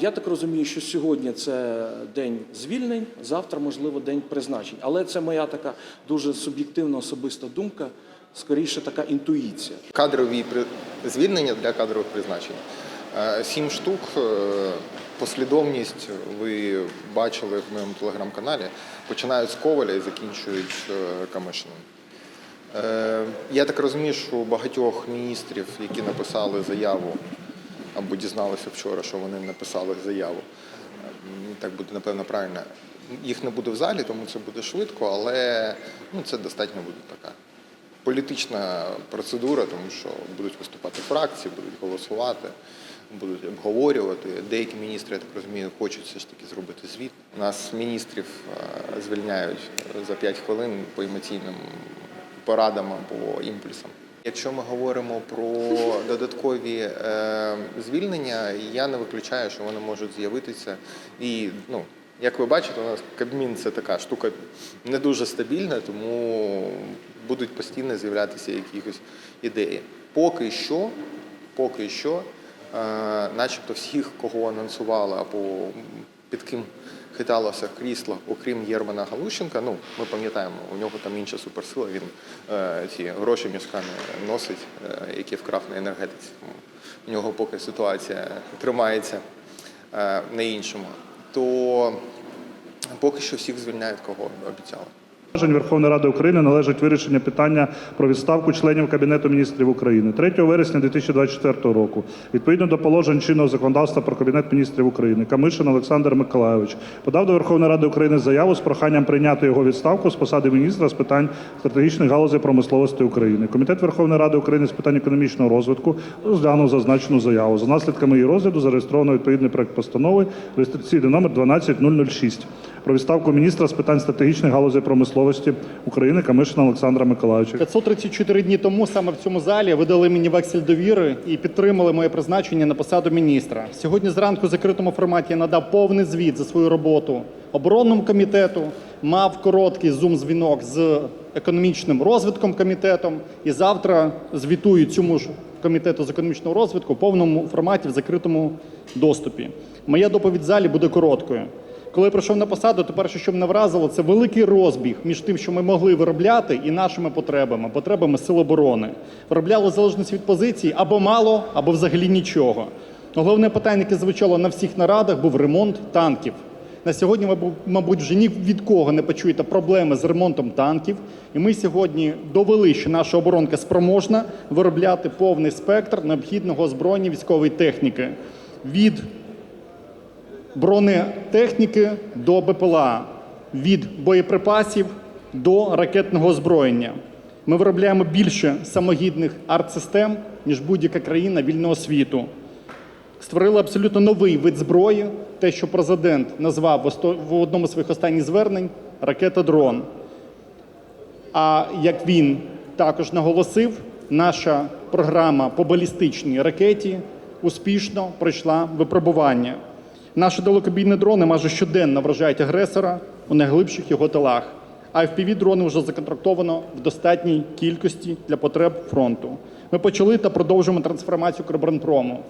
Я так розумію, що сьогодні це день звільнень, завтра, можливо, день призначень. Але це моя така дуже суб'єктивна особиста думка, скоріше така інтуїція. Кадрові звільнення для кадрових призначень. Е, Сім штук. е, Послідовність ви бачили в моєму телеграм-каналі. Починають з Коваля і закінчують е, Камишиним. Е, Я так розумію, що багатьох міністрів, які написали заяву або дізналися вчора, що вони написали заяву, так буде напевно правильно. Їх не буде в залі, тому це буде швидко, але ну, це достатньо буде така політична процедура, тому що будуть виступати фракції, будуть голосувати, будуть обговорювати. Деякі міністри, я так розумію, хочуть все ж таки зробити звіт. Нас міністрів е, звільняють за 5 хвилин по емоційним порадам або імпульсам. Якщо ми говоримо про додаткові е, звільнення, я не виключаю, що вони можуть з'явитися. І ну, як ви бачите, у нас Кабмін це така штука не дуже стабільна, тому будуть постійно з'являтися якісь ідеї. Поки що, поки що, е, начебто всіх, кого анонсували або під ким хиталося крісло, окрім Єрмана Галущенка. Ну, ми пам'ятаємо, у нього там інша суперсила, він е, ці гроші мішками носить, е, які вкрав на енергетиці. У нього поки ситуація тримається е, на іншому. То поки що всіх звільняють, кого обіцяли. Верховної Ради України належить вирішення питання про відставку членів Кабінету міністрів України 3 вересня 2024 року. Відповідно до положень чинного законодавства про Кабінет міністрів України, Камишин Олександр Миколайович подав до Верховної Ради України заяву з проханням прийняти його відставку з посади міністра з питань стратегічних галузей промисловості України. Комітет Верховної Ради України з питань економічного розвитку розглянув зазначену заяву. За наслідками її розгляду зареєстровано відповідний проект постанови реєстраційний номер 12006 про відставку міністра з питань стратегічних галузей промисловості України Камишина Олександра Миколайовича. 534 дні тому саме в цьому залі ви дали мені вексель довіри і підтримали моє призначення на посаду міністра. Сьогодні зранку в закритому форматі я надав повний звіт за свою роботу оборонному комітету, мав короткий зум-дзвінок з економічним розвитком комітетом і завтра звітую цьому ж комітету з економічного розвитку в повному форматі в закритому доступі. Моя доповідь в залі буде короткою. Коли я прийшов на посаду, то перше, що мене вразило, це великий розбіг між тим, що ми могли виробляти, і нашими потребами, потребами сил оборони. Виробляли в залежності від позиції або мало, або взагалі нічого. Головне питання, яке звучало на всіх нарадах, був ремонт танків. На сьогодні, ви, мабуть, вже ні від кого не почуєте проблеми з ремонтом танків. І ми сьогодні довели, що наша оборонка спроможна виробляти повний спектр необхідного озброєння військової техніки. Від бронетехніки до БПЛА, від боєприпасів до ракетного озброєння. Ми виробляємо більше самогідних артсистем, ніж будь-яка країна вільного світу. Створили абсолютно новий вид зброї, те, що президент назвав в одному з своїх останніх звернень ракета-дрон. А як він також наголосив, наша програма по балістичній ракеті успішно пройшла випробування. Наші далекобійні дрони майже щоденно вражають агресора у найглибших його тилах. А fpv дрони вже законтрактовано в достатній кількості для потреб фронту. Ми почали та продовжуємо трансформацію Кробранпрому.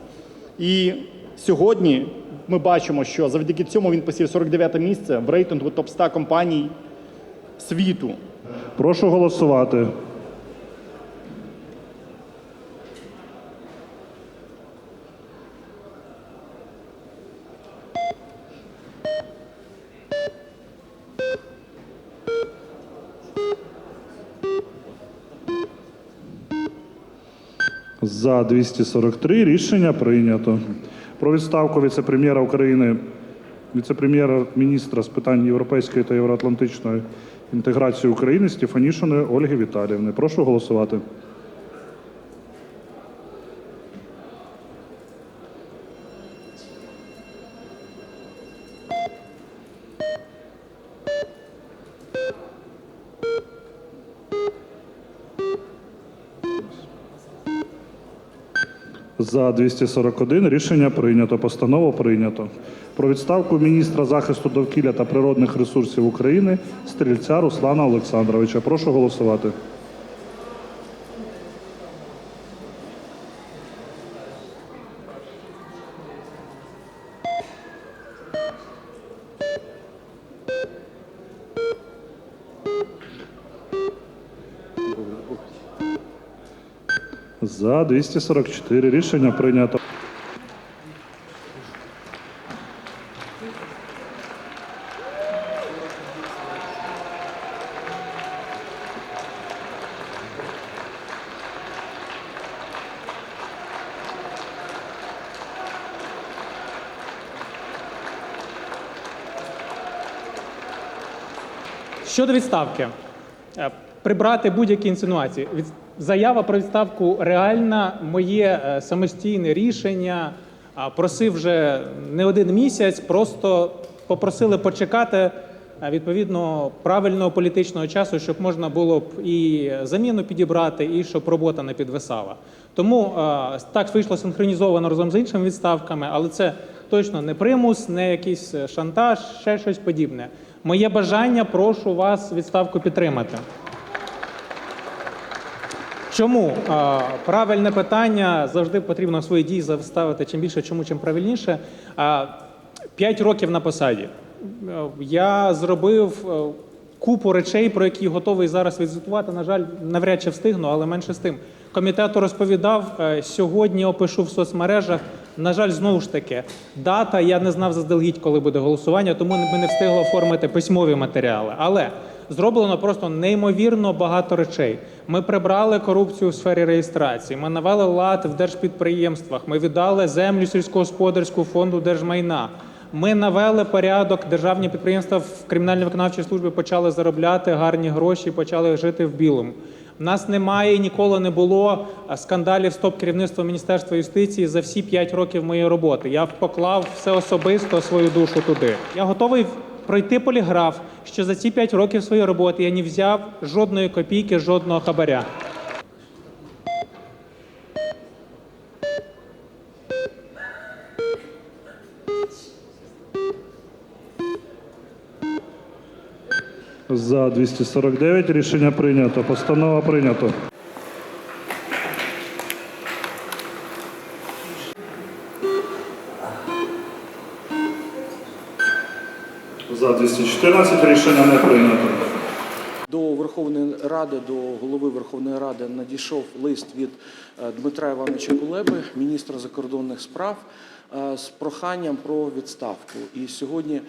І сьогодні ми бачимо, що завдяки цьому він посів 49 місце в рейтингу топ 100 компаній світу. Прошу голосувати. За 243 рішення прийнято. Про відставку віце-прем'єра України, віце-прем'єра-міністра з питань європейської та євроатлантичної інтеграції України Стефанішиної Ольги Віталіївни. Прошу голосувати. За 241 рішення прийнято. Постанова прийнято. Про відставку міністра захисту довкілля та природних ресурсів України стрільця Руслана Олександровича. Прошу голосувати. За 244 рішення прийнято. Щодо відставки, Е, прибрати будь-які інсинуації. Заява про відставку реальна, моє е, самостійне рішення. Просив вже не один місяць, просто попросили почекати е, відповідно правильного політичного часу, щоб можна було б і заміну підібрати, і щоб робота не підвисала. Тому е, так вийшло синхронізовано разом з іншими відставками, але це точно не примус, не якийсь шантаж, ще щось подібне. Моє бажання, прошу вас відставку підтримати. Чому? Правильне питання завжди потрібно свої дії заставити чим більше, чому чим правильніше. П'ять років на посаді. Я зробив е, купу речей, про які готовий зараз відзвітувати. На жаль, навряд чи встигну, але менше з тим. Комітету розповідав е, сьогодні. Опишу в соцмережах. На жаль, знову ж таки, дата я не знав заздалегідь, коли буде голосування, тому ми не встигли оформити письмові матеріали. Але зроблено просто неймовірно багато речей. Ми прибрали корупцію у сфері реєстрації. Ми навели лад в держпідприємствах. Ми віддали землю сільськогосподарську фонду держмайна. Ми навели порядок. Державні підприємства в кримінально-виконавчій службі почали заробляти гарні гроші, почали жити в білому. У нас немає і ніколи не було скандалів стоп керівництва Міністерства юстиції за всі п'ять років моєї роботи. Я поклав все особисто свою душу туди. Я готовий пройти поліграф, що за ці п'ять років своєї роботи я не взяв жодної копійки, жодного хабаря. За 249 рішення прийнято. Постанова прийнято. За 214 рішення не прийнято. До Верховної Ради, до голови Верховної Ради надійшов лист від е, Дмитра Івановича Кулеби, міністра закордонних справ, е, з проханням про відставку. І сьогодні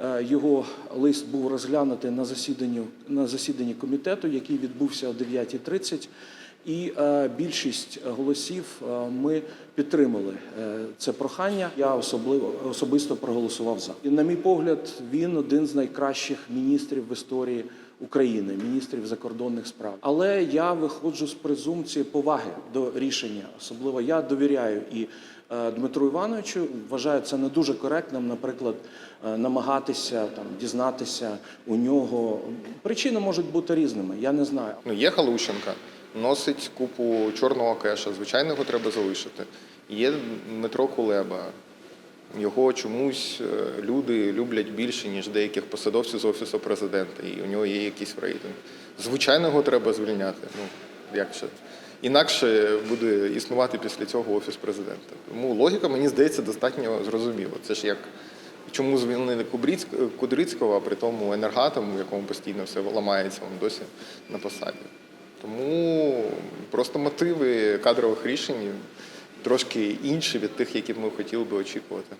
е, його лист був розглянутий на засіданні, на засіданні комітету, який відбувся о 9.30. І е, більшість голосів е, ми підтримали е, це прохання. Я особливо особисто проголосував за. І на мій погляд, він один з найкращих міністрів в історії України, міністрів закордонних справ. Але я виходжу з презумпції поваги до рішення. Особливо я довіряю і Дмитру Івановичу. Вважаю це не дуже коректним, наприклад, намагатися там дізнатися у нього. Причини можуть бути різними. Я не знаю. Ну, є Галущенка, носить купу чорного кеша, звичайно, його треба залишити. Є Дмитро Кулеба. Його чомусь е, люди люблять більше, ніж деяких посадовців з офісу президента, і у нього є якийсь рейтинг. Звичайно, його треба звільняти. Ну як ще інакше буде існувати після цього офіс президента. Тому логіка, мені здається, достатньо зрозуміла. Це ж як чому звільнили Кудрицького, а при тому енергатом, у якому постійно все ламається, він досі на посаді. Тому просто мотиви кадрових рішень трошки інші від тих, які б ми хотіли би очікувати.